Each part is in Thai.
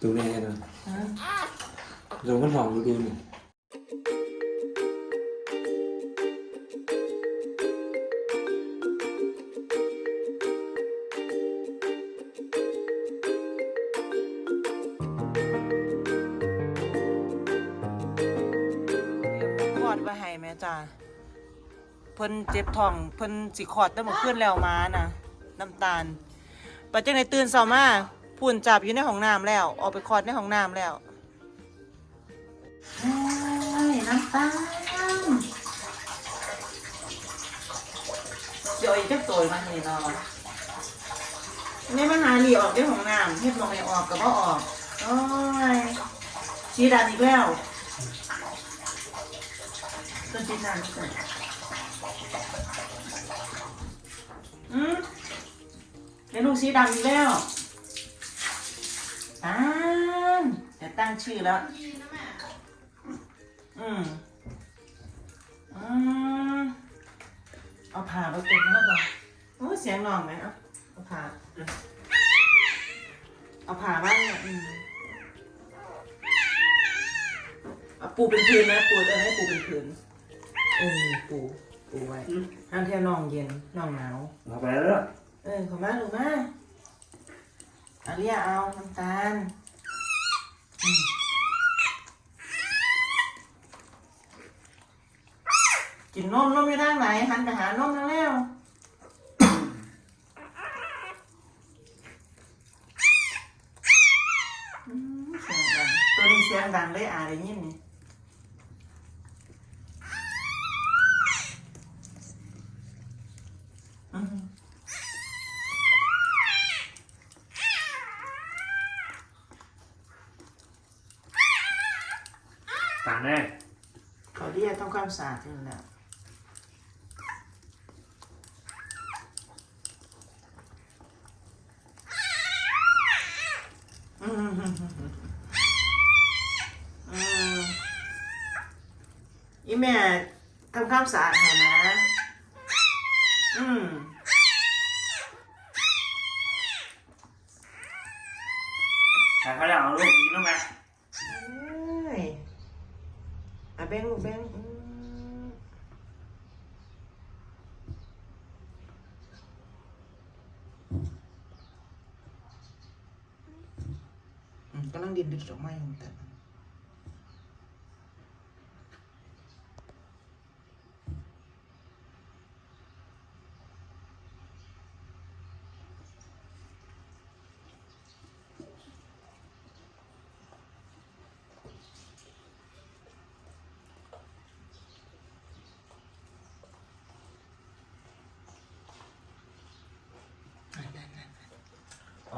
ตัวแม่กันนะฮะลงกันหอมดูดูนี่คลอดไว้ให้แม่จ้าเพิ่นเจ็บท้องเพิ่นสิคลอดแต่เมื่อคืนแล้วมานะน้ำตาลปัจจัยในตื่นเช้ามา พุ่นจับอยู่ในห้องน้ำแล้ว ออกไปคลอดในห้องน้ำแล้วเอ้ยน้ำตาลเดี๋ยวอีกจะโตยมาให้เนาะนี่มาหาหลีออกในห้องน้ำเฮ็ดมองไม่ออกก็บ่ออก โอ้ยชีดันอีกแล้วต้นชีดันอีกแล้วอืมเดี๋ยวลูกสีดำอีกแล้ว ตานเดี๋ยวตั้งชื่อแล้วอืมอืมเอาผ่าไปเต็มแล้วก่อนโอ้ยเสียงนองไหมเอาเอาผ่าเอาผ่าบ้างเนี่ยอืมเอาปูเป็นพื้นนะปูเออให้ปูเป็นพื้นเออปูปูไว้ห้ามเที่ยวนองเย็นนองหนาว เอาไปแล้ว เออขอมาลูกมา เอาเรียเอาน้ำตาลกินนมนมอยู่ทางไหนหันไปหานมแล้วแล้วตัวนี้เสียงดังเลยอาได้ยินนี่ ตาแน่เขาเรียกต้องความสะอาดนี่แหละอืมอืมอีแม่ทำความสะอาดให้นะ อืมแต่เขาจะเอาลูกกินแล้วไหม เอ้ยอะ แบงลูกแบงอืมอืมกำลังดินดึกดอกไม้อยู่แต่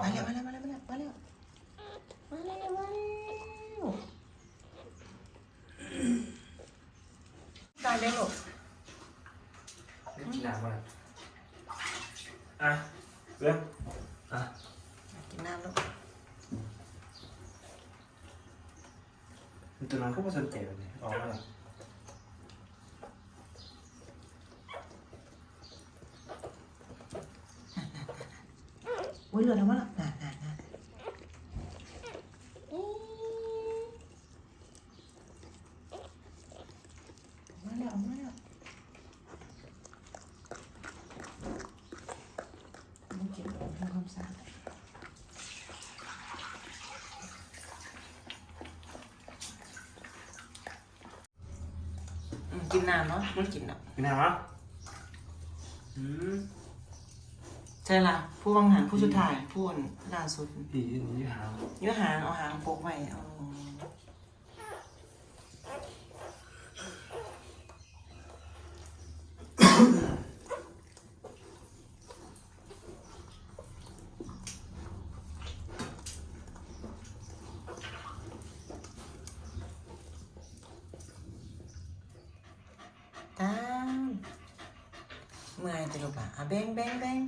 มาแล้วมาแล้วมาแล้วมาแล้วมาแล้วมาแล้วมาแล้วตายแล้วลูกกินน้ำมาอะเรื่องอะกินน้ำลูกตัวนั้นก็ไม่สนใจแบบนี้ออกมาแล้ว ยเรือแล้วว่าล่ะนานนานนานมาแล้วมาแล้วมันเก็บของทำความสะอาดอืมกินน้ำเนาะมันกินน้ำกินน้ำมั้ยอืม ใช่ละผู้วังหันผู้สุดท้ายผู้อันล่าสุดดีนี่หางอยื้อหางเอาหางปกไว้เอาตามเมื่อยจะลูกอะอะแบงแบงแบง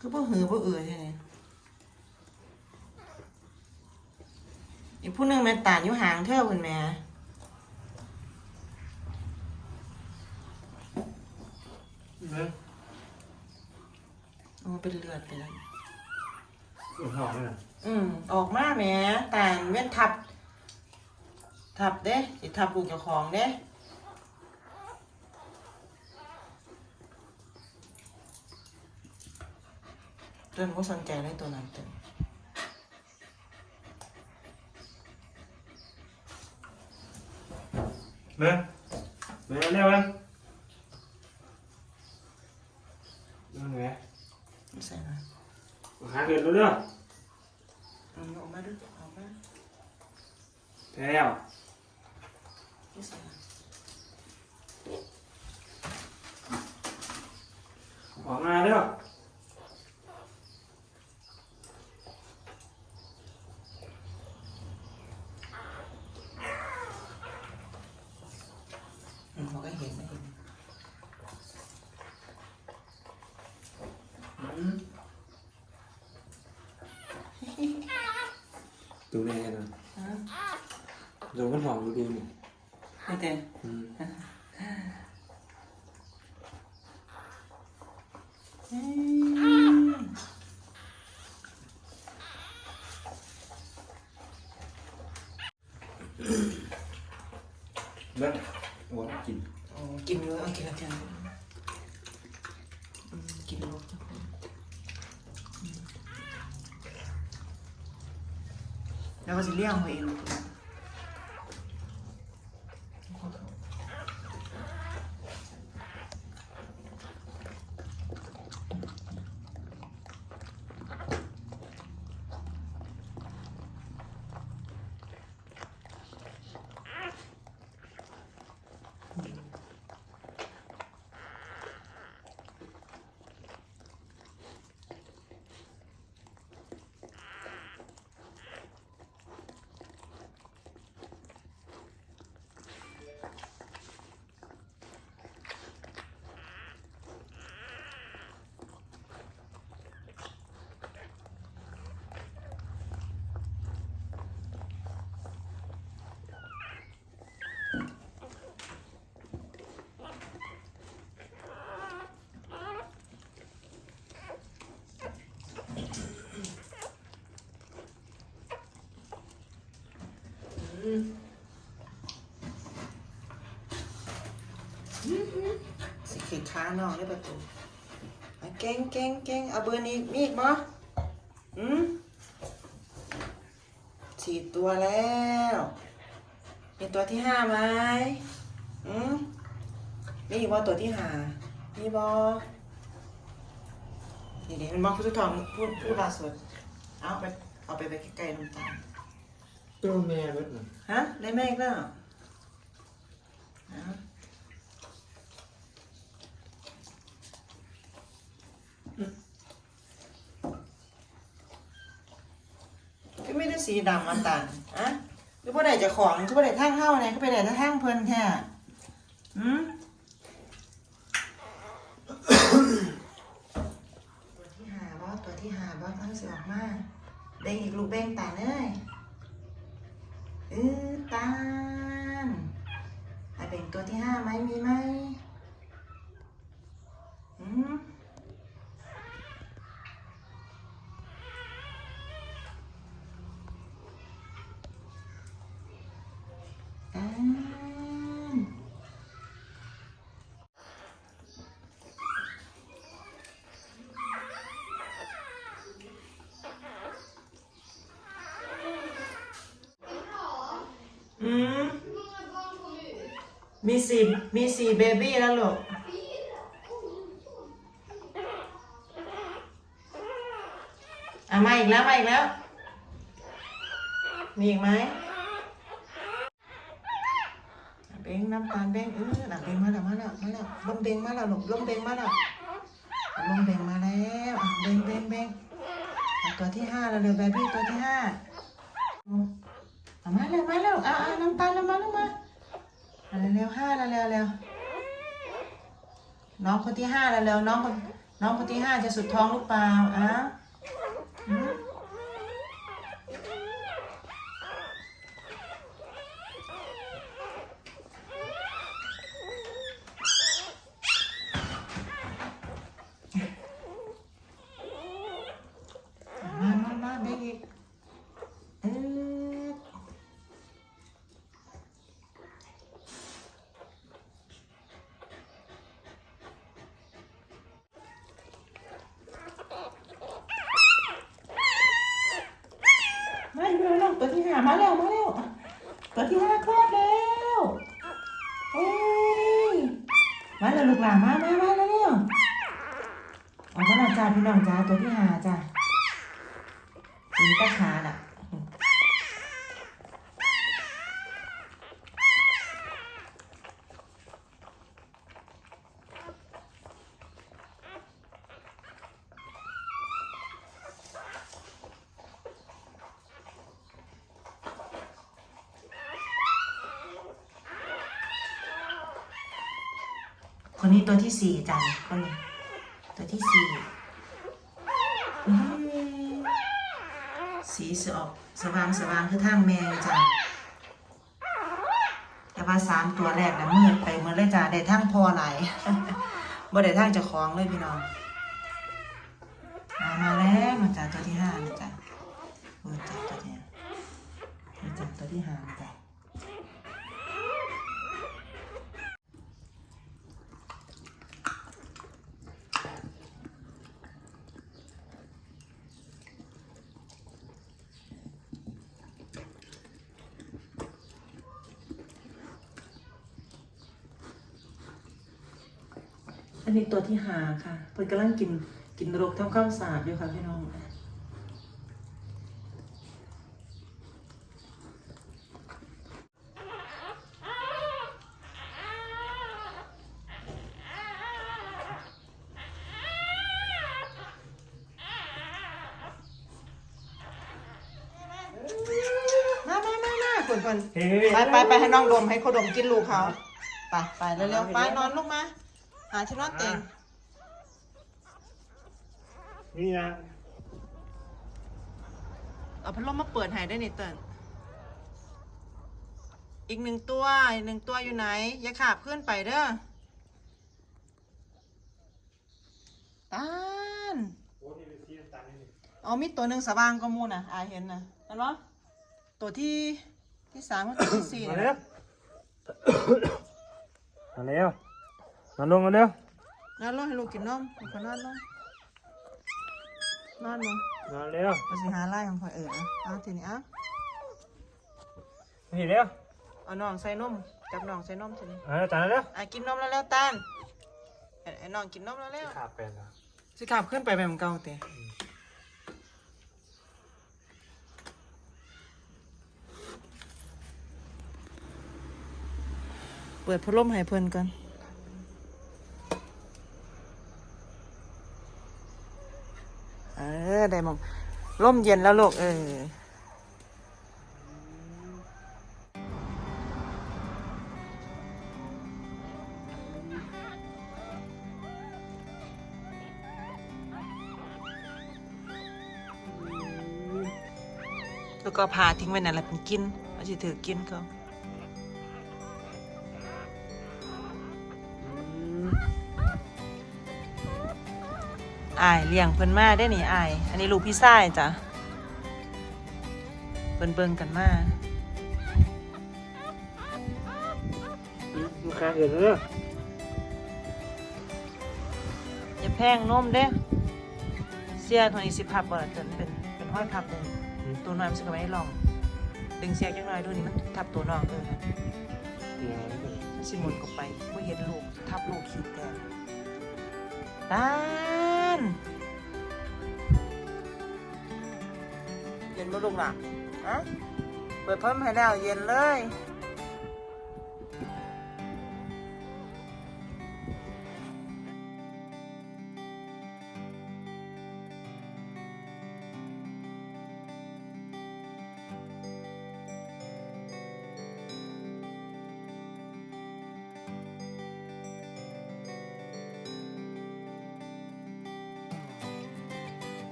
ก็บ่หือบ่เอือใช่ไหมอีกผู้หนึงแม่ตาอยู่ห่างเท่าคุณแม่เนื้อโอ้เป็นเลือดไปแล้วอุ่นหอมเลยนะอืมออกมาแหม่ตาเว้นทับ ทับเด้สิทับลูกเจ้าของเด้ เต้นบ่สนใจเลยตัวนั้นเต้นเนื้อเนื้อเร็วเลยเนื้อเนื้อไม่ใส่นะ หาเกินรู้เรื่อง อืมออกมาดูออกมา แล้ว ไม่ใส่นะ ออกมาเร็ว อืมเขาก็เห็นนะเห็น ดูแน่นะ ฮะ ดูมันหอมดูดูนี่ ไม่เต้น อืม อืม เนื้อ โอ้กินโอ้กินเยอะเอากินแล้วกันอืมกินเยอะอืมแล้วก็จะเลี้ยงเขาเอง สิเขีดขาน้องได้ประตูอะเก่งเก่งเก่งเอาเบอร์นี้มีอีกบ่อืมสี่ตัวแล้ว มีตัวที่ห้าไหมอืมมีอีกว่าตัวที่ห้ามีบ่นี่เดี๋ยวมันบอกคุณสุทองพูดพูดล่าสุดเอาไปเอาไปไปใกล้ๆน้ำตาลตัวแม่เบิดน่ะฮะได้แม่อีกแล้วเอา ก็ไม่ได้สีดำมันตันอะคือบ่ได้จะของคือบ่ได้ทางเข้าเนี่ยคือไปได้แต่ทางเพิ่นแท้หืมตัวที่หาบ่ตัวที่หาบ่เอาสิออกมาได้อีกลูกแบ่งตาเอ้ยเออตาลอะแบ่งตัวที่ห้าไหมมีไหมอืม มีสี่มีสี่เบบี้แล้วลูกอะมาอีกแล้วมาอีกแล้ว มีอีกไหมเบงน้ำตาลเบงเออหน่ะเบงมาแล้วมาแล้วมาแล้วลมเบงมาแล้วลูกลมเบงมาแล้วลมเบงมาแล้วเบงเบงเบงอะตัวที่ห้าแล้วเร็วแบบพี่ตัวที่ห้าอะมาแล้วมาแล้วอะอะน้ำตาลแล้วมาแล้วมา เร็วๆห้าแล้วเร็วเร็วน้องคนที่ห้าแล้วเร็วน้องคนน้องคนที่ห้าจะสุดท้องหรือเปล่าอะ มาอยู่แล้วน้องตัวที่ห้ามาแล้วมาแล้วตัวที่ห้าคลอดแล้วเฮ้ยมาแล้วลูกหลานมามามาแล้วเร็วออกมาแล้วจ้าพี่น้องจ้าตัวที่ห้าจ้ามีตาขาน่ะ คนนี้ตัวที่สี่จ้าคนนี้ตัวที่สี่สีสออกสว่างสว่างคือทางแมงจ้าแต่ว่าสามตัวแรกนะมืดไปหมืดเลยจ้าได้ทั้งพอไหลบ่ได้ทั้งจะคล้องเลยพี่น้องมามาแล้วมาจ้าตัวที่ห้านะจ้าเออจ้าตัวที่ห้าเออจ้าตัวที่ห้า อันนี้ตัวที่หาค่ะเพิ่นกำลังกินกินรกทำข้าวสาดอยู่ค่ะพี่น้องมามามามาคนคนเฮ้ยไปไปไปให้น้องดมให้เขาดมกินลูกเขาไปไปเร็วๆไปนอนลงมา หาที่นอนเต็งนี่นะเอาพัดลมมาเปิดให้ได้นี่เติ้ลอีกหนึ่งตัวอีกหนึ่งตัวอยู่ไหน อย่าขาบขึ้นไปเด้อตานโอ้นี่เป็นสีน้ำตาลนี่เอามีตัวหนึ่งสว่างก็มูนะอายเห็นนะเห็นปะตัวที่ที่สามกับตัวที่สี่มานะเร็วมาเร็ว มาลงกันเร็วนอนลงให้ลูกกินนมลูกก็นอนลงนอนลงมาเร็วเราสิหาไล่ของพ่อยเออเอาเอาทีนี้เอามาเร็วเอาน้องใส่นมจับน้องใส่นมทีนี้เออจานเร็วอะกินนมแล้วแล้วตาลไอ้ไอ้น้องกินนมแล้วแล้วขาดเป็นอะสิขับขึ้นไปแบบเก่าเตะเปิดพัดลมให้เพิ่นก่อน เออ ได้มองล่มเย็นแล้วลูกเออแล้วก็พาทิ้งไว้นั่นแหละเป็นกินว่าสิถือกินเขา อายเลี้ยงเพิ่นมาได้นี่อาย อันนี้ลูกพี่ชายจ้ะเบิ่นเบิ่งกันมาลูกค้าเกินแล้วอย่าแพงนมเด้ เสียทางนี้สิพับบ่ล่ะจนเป็นเป็นห้อยพับเลยตัวน้อยมันสิก็ไม่ได้ลอง ดึงเสียจังหน่อยดูนี่มันทับตัวน้องเออสิหมุนกลับไปว่าเห็นลูกทับลูกขีดแดงตาน เย็นบ่ลูกหล่ะอะเปิดเพิ่มให้แล้วเย็นเลย